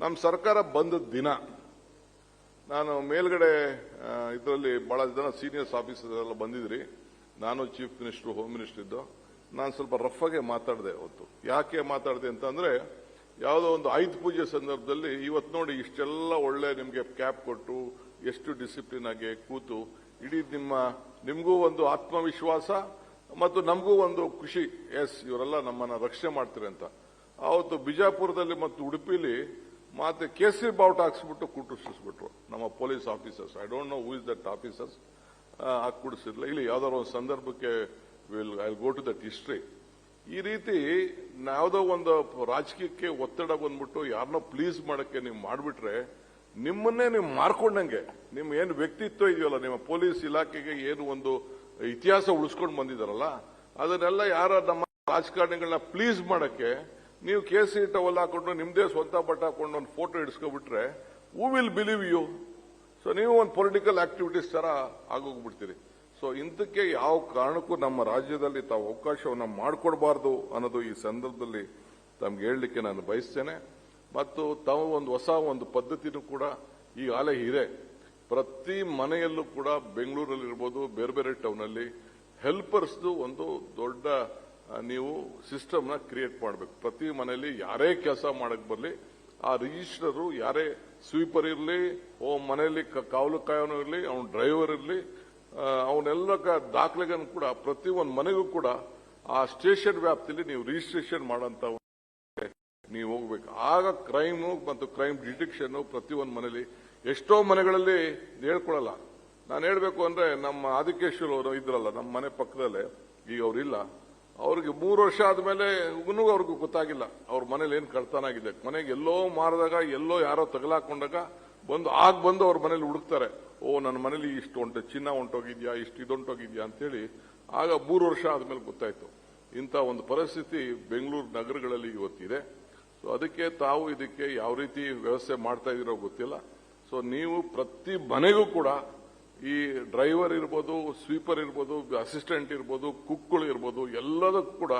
ನಮ್ಮ ಸರ್ಕಾರ ಬಂದ ದಿನ, ನಾನು ಮೇಲ್ಗಡೆ ಇದರಲ್ಲಿ ಬಹಳ ಜನ ಸೀನಿಯರ್ಸ್ ಆಫೀಸರ್ ಎಲ್ಲ ಬಂದಿದ್ರಿ. ನಾನು ಚೀಫ್ ಮಿನಿಸ್ಟರ್, ಹೋಮ್ ಮಿನಿಸ್ಟರ್ ಇದ್ದು, ನಾನು ಸ್ವಲ್ಪ ರಫ್ ಆಗಿ ಮಾತಾಡಿದೆ ಅವತ್ತು. ಯಾಕೆ ಮಾತಾಡಿದೆ ಅಂತಂದ್ರೆ, ಯಾವುದೋ ಒಂದು ಆಯುಧ ಪೂಜೆ ಸಂದರ್ಭದಲ್ಲಿ ಇವತ್ತು ನೋಡಿ ಇಷ್ಟೆಲ್ಲ ಒಳ್ಳೆ ನಿಮಗೆ ಕ್ಯಾಪ್ ಕೊಟ್ಟು, ಎಷ್ಟು ಡಿಸಿಪ್ಲಿನ್ ಆಗಿ ಕೂತು, ಇಡೀ ನಿಮ್ಮ, ನಿಮಗೂ ಒಂದು ಆತ್ಮವಿಶ್ವಾಸ ಮತ್ತು ನಮಗೂ ಒಂದು ಖುಷಿ. ಎಸ್ ಇವರೆಲ್ಲ ನಮ್ಮನ್ನ ರಕ್ಷಣೆ ಮಾಡ್ತಾರೆ ಅಂತ. ಆವತ್ತು ಬಿಜಾಪುರದಲ್ಲಿ ಮತ್ತು ಉಡುಪಿಲಿ ಮತ್ತೆ ಕೇಸರಿ ಬಾವುಟ ಹಾಕ್ಸ್ಬಿಟ್ಟು ಕುಟ್ಟಿಸ್ಬಿಟ್ರು ನಮ್ಮ police officers. I don't know who is that officers ಹಾಕಿ ಕುಡಿಸಿರ್ಲಿಲ್ಲ ಇಲ್ಲಿ ಯಾವ್ದಾದ್ರು ಒಂದು ಸಂದರ್ಭಕ್ಕೆ will I go to that history ಈ ರೀತಿ ಯಾವುದೋ ಒಂದು ರಾಜಕೀಯಕ್ಕೆ ಒತ್ತಡ ಬಂದ್ಬಿಟ್ಟು ಯಾರನ್ನೋ ಪ್ಲೀಸ್ ಮಾಡಕ್ಕೆ ನೀವು ಮಾಡಿಬಿಟ್ರೆ ನಿಮ್ಮನ್ನೇ ನೀವು ಮಾರ್ಕೊಂಡಂಗೆ. ನಿಮ್ಮ ಏನು ವ್ಯಕ್ತಿತ್ವ ಇದೆಯಲ್ಲ, ನಿಮ್ಮ ಪೊಲೀಸ್ ಇಲಾಖೆಗೆ ಏನು ಒಂದು ಇತಿಹಾಸ ಉಳಿಸ್ಕೊಂಡು ಬಂದಿದಾರಲ್ಲ, ಅದನ್ನೆಲ್ಲ ಯಾರ ನಮ್ಮ ರಾಜಕಾರಣಿಗಳನ್ನ ಪ್ಲೀಸ್ ಮಾಡಕ್ಕೆ ನೀವು ಕೇಸಿ ಟವಲ್ ಹಾಕೊಂಡು ನಿಮ್ದೇ ಸ್ವಂತ ಬಟ್ಟ ಹಾಕೊಂಡು ಒಂದು photo ಇಡ್ಸ್ಕೊಬಿಟ್ರೆ who will believe you so ನೀವು ಒಂದು ಪೊಲಿಟಿಕಲ್ ಆಕ್ಟಿವಿಟೀಸ್ ತರ ಆಗೋಗ್ಬಿಡ್ತೀರಿ. ಸೊ ಇಂಥಕ್ಕೆ ಯಾವ ಕಾರಣಕ್ಕೂ ನಮ್ಮ ರಾಜ್ಯದಲ್ಲಿ ತಾವು ಅವಕಾಶವನ್ನ ಮಾಡಿಕೊಡಬಾರದು ಅನ್ನೋದು ಈ ಸಂದರ್ಭದಲ್ಲಿ ತಮ್ಗೆ ಹೇಳಲಿಕ್ಕೆ ನಾನು ಬಯಸ್ತೇನೆ. ಮತ್ತು ತಾವು ಒಂದು ಹೊಸ ಒಂದು ಪದ್ಧತಿನೂ ಕೂಡ ಈ ಆಲೆ ಇದೆ. ಪ್ರತಿ ಮನೆಯಲ್ಲೂ ಕೂಡ ಬೆಂಗಳೂರಲ್ಲಿ ಇರ್ಬೋದು ಬೇರೆ ಬೇರೆ ಟೌನಲ್ಲಿ ಹೆಲ್ಪರ್ಸ್ದು ಒಂದು ದೊಡ್ಡ ನೀವು ಸಿಸ್ಟಮ್ನ ಕ್ರಿಯೇಟ್ ಮಾಡಬೇಕು. ಪ್ರತಿ ಮನೆಯಲ್ಲಿ ಯಾರೇ ಕೆಲಸ ಮಾಡಕ್ಕೆ ಬರಲಿ, ಆ ರಿಜಿಸ್ಟ್ರರು ಯಾರೇ ಸ್ವೀಪರ್ ಇರಲಿ, ಓ ಮನೆಯಲ್ಲಿ ಕಾವಲು ಕಾಯೋನು ಇರಲಿ, ಅವನ ಡ್ರೈವರ್ ಇರಲಿ ಅವನ್ನೆಲ್ಲ ದಾಖಲೆಗಳನ್ನು ಕೂಡ ಪ್ರತಿ ಒಂದು ಮನೆಗೂ ಕೂಡ ಆ ಸ್ಟೇಷನ್ ವ್ಯಾಪ್ತಿಯಲ್ಲಿ ನೀವು ರಿಜಿಸ್ಟ್ರೇಷನ್ ಮಾಡೋಂತ ನೀವು ಹೋಗ್ಬೇಕು. ಆಗ ಕ್ರೈಮ್ ಮತ್ತು ಕ್ರೈಮ್ ಡಿಟೆಕ್ಷನ್ ಪ್ರತಿ ಒಂದು ಮನೆಯಲ್ಲಿ ಎಷ್ಟೋ ಮನೆಗಳಲ್ಲಿ ಹೇಳ್ಕೊಳಲ್ಲ. ನಾನು ಹೇಳಬೇಕು ಅಂದ್ರೆ ನಮ್ಮ ಆದಿಕೇಶ್ವರ ಅವರು ಇದ್ರಲ್ಲ, ನಮ್ಮ ಮನೆ ಪಕ್ಕದಲ್ಲೇ, ಈಗ ಅವ್ರಿಲ್ಲ. ಅವ್ರಿಗೆ ಮೂರು ವರ್ಷ ಆದ್ಮೇಲೆ ಇನ್ನೂ ಅವ್ರಿಗೂ ಗೊತ್ತಾಗಿಲ್ಲ. ಅವ್ರ ಮನೇಲಿ ಏನ್ ಕಳ್ತನಾಗಿದೆ. ಮನೆಗೆ ಎಲ್ಲೋ ಮಾರಿದಾಗ, ಎಲ್ಲೋ ಯಾರೋ ತಗಲಾಕೊಂಡಾಗ ಬಂದು, ಆಗ ಬಂದು ಅವ್ರ ಮನೇಲಿ ಹುಡುಕ್ತಾರೆ. ಓ, ನನ್ನ ಮನೇಲಿ ಇಷ್ಟು ಹೊಂಟು ಚಿನ್ನ ಹೊಂಟೋಗಿದ್ಯಾ ಇಷ್ಟು ಇದೊಂಟೋಗಿದ್ಯಾ ಅಂತೇಳಿ. ಆಗ ಮೂರು ವರ್ಷ ಆದ್ಮೇಲೆ ಗೊತ್ತಾಯ್ತು. ಇಂಥ ಒಂದು ಪರಿಸ್ಥಿತಿ ಬೆಂಗಳೂರು ನಗರಗಳಲ್ಲಿ ಇವತ್ತಿದೆ. ಸೊ ಅದಕ್ಕೆ ತಾವು ಇದಕ್ಕೆ ಯಾವ ರೀತಿ ವ್ಯವಸ್ಥೆ ಮಾಡ್ತಾ ಇದೀರೋ ಗೊತ್ತಿಲ್ಲ. ಸೊ ನೀವು ಪ್ರತಿ ಮನೆಗೂ ಕೂಡ ಈ ಡ್ರೈವರ್ ಇರ್ಬೋದು, ಸ್ವೀಪರ್ ಇರ್ಬೋದು, ಅಸಿಸ್ಟೆಂಟ್ ಇರ್ಬೋದು ಕುಕ್ಗಳು ಇರ್ಬೋದು, ಎಲ್ಲದಕ್ಕೂ ಕೂಡ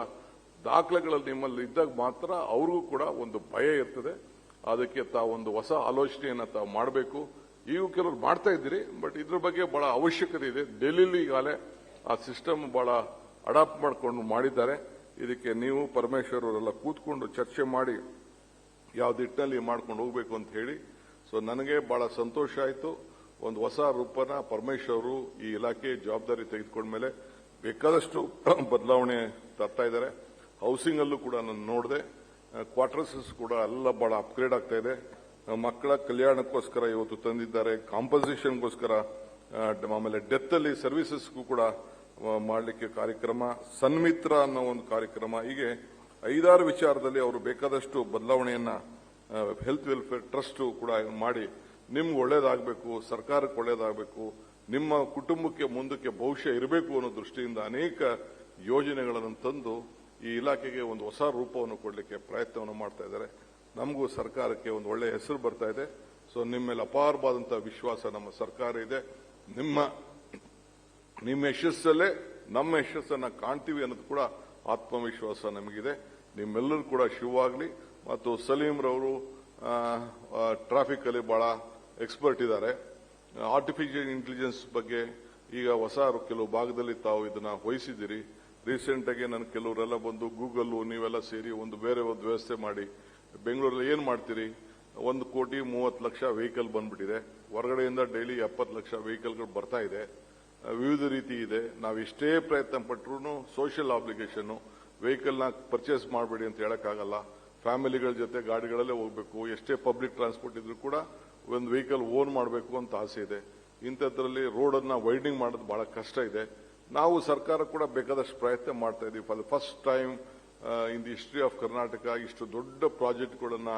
ದಾಖಲೆಗಳಲ್ಲಿ ನಿಮ್ಮಲ್ಲಿ ಇದ್ದಾಗ ಮಾತ್ರ ಅವ್ರಿಗೂ ಕೂಡ ಒಂದು ಭಯ ಇರ್ತದೆ. ಅದಕ್ಕೆ ತಾವು ಒಂದು ಹೊಸ ಆಲೋಚನೆಯನ್ನು ತಾವು ಮಾಡಬೇಕು. ಈಗ ಕೆಲವರು ಮಾಡ್ತಾ ಇದ್ದೀರಿ, ಬಟ್ ಇದ್ರ ಬಗ್ಗೆ ಬಹಳ ಅವಶ್ಯಕತೆ ಇದೆ. ಡೆಲ್ಲಿಲಿ ಈಗಾಗಲೇ ಆ ಸಿಸ್ಟಮ್ ಬಹಳ ಅಡಾಪ್ಟ್ ಮಾಡಿಕೊಂಡು ಮಾಡಿದ್ದಾರೆ. ಇದಕ್ಕೆ ನೀವು ಪರಮೇಶ್ವರ್ ಅವರೆಲ್ಲ ಕೂತ್ಕೊಂಡು ಚರ್ಚೆ ಮಾಡಿ ಯಾವ ನಿಟ್ಟಿನಲ್ಲಿ ಮಾಡ್ಕೊಂಡು ಹೋಗ್ಬೇಕು ಅಂತ ಹೇಳಿ. ಸೊ ನನಗೆ ಬಹಳ ಸಂತೋಷ ಆಯಿತು. ಒಂದು ಹೊಸ ರೂಪನ ಪರಮೇಶ್ವರ್ ಅವರು ಈ ಇಲಾಖೆ ಜವಾಬ್ದಾರಿ ತೆಗೆದುಕೊಂಡ ಮೇಲೆ ಬೇಕಾದಷ್ಟು ಬದಲಾವಣೆ ತರ್ತಾ ಇದ್ದಾರೆ. ಹೌಸಿಂಗ್ ಅಲ್ಲೂ ಕೂಡ ನಾನು ನೋಡಿದೆ. ಕ್ವಾರ್ಟರ್ಸ್ ಕೂಡ ಎಲ್ಲ ಬಹಳ ಅಪ್ಗ್ರೇಡ್ ಆಗ್ತಾ ಇದೆ. ಮಕ್ಕಳ ಕಲ್ಯಾಣಕ್ಕೋಸ್ಕರ ಇವತ್ತು ತಂದಿದ್ದಾರೆ. ಕಾಂಪೋಸಿಷನ್ಗೋಸ್ಕರ ಆಮೇಲೆ ಡೆತ್ ಅಲ್ಲಿ ಸರ್ವಿಸಸ್ಗೂ ಕೂಡ ಮಾಡಲಿಕ್ಕೆ ಕಾರ್ಯಕ್ರಮ, ಸನ್ಮಿತ್ರ ಅನ್ನೋ ಒಂದು ಕಾರ್ಯಕ್ರಮ. ಹೀಗೆ ಐದಾರು ವಿಚಾರದಲ್ಲಿ ಅವರು ಬೇಕಾದಷ್ಟು ಬದಲಾವಣೆಯನ್ನ ಹೆಲ್ತ್ ವೆಲ್ಫೇರ್ ಟ್ರಸ್ಟ್ ಕೂಡ ಮಾಡಿ ನಿಮ್ಗೆ ಒಳ್ಳೇದಾಗಬೇಕು, ಸರ್ಕಾರಕ್ಕೆ ಒಳ್ಳೇದಾಗಬೇಕು, ನಿಮ್ಮ ಕುಟುಂಬಕ್ಕೆ ಮುಂದಕ್ಕೆ ಭವಿಷ್ಯ ಇರಬೇಕು ಅನ್ನೋ ದೃಷ್ಟಿಯಿಂದ ಅನೇಕ ಯೋಜನೆಗಳನ್ನು ತಂದು ಈ ಇಲಾಖೆಗೆ ಒಂದು ಹೊಸ ರೂಪವನ್ನು ಕೊಡಲಿಕ್ಕೆ ಪ್ರಯತ್ನವನ್ನು ಮಾಡ್ತಾ ಇದ್ದಾರೆ. ನಮಗೂ ಸರ್ಕಾರಕ್ಕೆ ಒಂದು ಒಳ್ಳೆಯ ಹೆಸರು ಬರ್ತಾ ಇದೆ. ಸೊ ನಿಮ್ಮ ಮೇಲೆ ಅಪಾರವಾದಂತಹ ವಿಶ್ವಾಸ ನಮ್ಮ ಸರ್ಕಾರ ಇದೆ. ನಿಮ್ಮ ನಿಮ್ಮ ಯಶಸ್ಸಲ್ಲೇ ನಮ್ಮ ಯಶಸ್ಸನ್ನು ಕಾಣ್ತೀವಿ ಅನ್ನೋದು ಕೂಡ ಆತ್ಮವಿಶ್ವಾಸ ನಮಗಿದೆ. ನಿಮ್ಮೆಲ್ಲರೂ ಕೂಡ ಶಿವಾಗಲಿ ಮತ್ತು ಸಲೀಮ್ರವರು ರವರು ಟ್ರಾಫಿಕ್ ಅಲ್ಲಿ ಬಹಳ ಎಕ್ಸ್ಪರ್ಟ್ ಇದ್ದಾರೆ. ಆರ್ಟಿಫಿಷಿಯಲ್ ಇಂಟೆಲಿಜೆನ್ಸ್ ಬಗ್ಗೆ ಈಗ ಹೊಸ ಕೆಲವು ಭಾಗದಲ್ಲಿ ತಾವು ಇದನ್ನ ವಹಿಸಿದ್ದೀರಿ. ರೀಸೆಂಟ್ ಆಗಿ ನನ್ನ ಕೆಲವರೆಲ್ಲ ಬಂದು ಗೂಗಲ್ ನೀವೆಲ್ಲ ಸೇರಿ ಒಂದು ಬೇರೆ ಒಂದು ವ್ಯವಸ್ಥೆ ಮಾಡಿ. ಬೆಂಗಳೂರಲ್ಲಿ ಏನ್ ಮಾಡ್ತೀರಿ? ಒಂದು ಕೋಟಿ ಮೂವತ್ತು ಲಕ್ಷ ವೆಹಿಕಲ್ ಬಂದ್ಬಿಟ್ಟಿದೆ. ಹೊರಗಡೆಯಿಂದ ಡೈಲಿ ಎಪ್ಪತ್ತು ಲಕ್ಷ ವೆಹಿಕಲ್ಗಳು ಬರ್ತಾ ಇದೆ. ವಿವಿಧ ರೀತಿ ಇದೆ. ನಾವು ಎಷ್ಟೇ ಪ್ರಯತ್ನ ಪಟ್ಟರು ಸೋಷಿಯಲ್ ಆಬ್ಲಿಗೇಷನ್ ವೆಹಿಕಲ್ನ ಪರ್ಚೇಸ್ ಮಾಡಬೇಡಿ ಅಂತ ಹೇಳಕ್ಕಾಗಲ್ಲ. ಫ್ಯಾಮಿಲಿಗಳ ಜೊತೆ ಗಾಡಿಗಳಲ್ಲೇ ಹೋಗಬೇಕು. ಎಷ್ಟೇ ಪಬ್ಲಿಕ್ ಟ್ರಾನ್ಸ್ಪೋರ್ಟ್ ಇದ್ರೂ ಕೂಡ ಒಂದು ವೆಹಿಕಲ್ ಓನ್ ಮಾಡಬೇಕು ಅಂತ ಆಸೆ ಇದೆ. ಇಂಥದ್ರಲ್ಲಿ ರೋಡನ್ನ ವೈಡಿಂಗ್ ಮಾಡೋದು ಬಹಳ ಕಷ್ಟ ಇದೆ. ನಾವು ಸರ್ಕಾರ ಕೂಡ ಬೇಕಾದಷ್ಟು ಪ್ರಯತ್ನ ಮಾಡ್ತಾ ಇದೀವಿ. For the first time in the history of Karnataka ಇಷ್ಟು ದೊಡ್ಡ ಪ್ರಾಜೆಕ್ಟ್ಗಳನ್ನು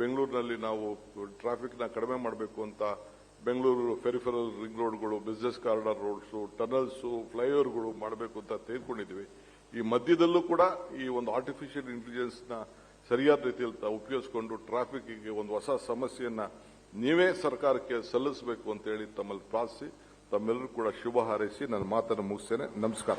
ಬೆಂಗಳೂರಿನಲ್ಲಿ ನಾವು ಟ್ರಾಫಿಕ್ನ ಕಡಿಮೆ ಮಾಡಬೇಕು ಅಂತ ಬೆಂಗಳೂರು ಫೆರಿಫೆರಲ್ ರಿಂಗ್ ರೋಡ್ಗಳು ಬಿಸ್ನೆಸ್ ಕಾರಿಡಾರ್ ರೋಡ್ಸು ಟನಲ್ಸು ಫ್ಲೈಓವರ್ಗಳು ಮಾಡಬೇಕು ಅಂತ ತೆಗೆದುಕೊಂಡಿದ್ವಿ ಈ ಮಧ್ಯದಲ್ಲೂ ಕೂಡ ಈ ಒಂದು ಆರ್ಟಿಫಿಷಿಯಲ್ ಇಂಟೆಲಿಜೆನ್ಸ್ನ ಸರಿಯಾದ ರೀತಿಯಲ್ಲಿ ಉಪಯೋಗಿಸಿಕೊಂಡು ಟ್ರಾಫಿಕ್ಗೆ ಒಂದು ಹೊಸ ಸಮಸ್ಯೆಯನ್ನ ನೀವೇ ಸರ್ಕಾರಕ್ಕೆ ಸಲ್ಲಿಸಬೇಕು ಅಂತ ಹೇಳಿ ತಮ್ಮಲ್ಲಿ ಪ್ರಾರ್ಥಿಸಿ, ತಮ್ಮೆಲ್ಲರೂ ಕೂಡ ಶುಭ ಹಾರೈಸಿ, ನನ್ನ ಮಾತನ್ನು ಮುಗಿಸ್ತೇನೆ. ನಮಸ್ಕಾರ.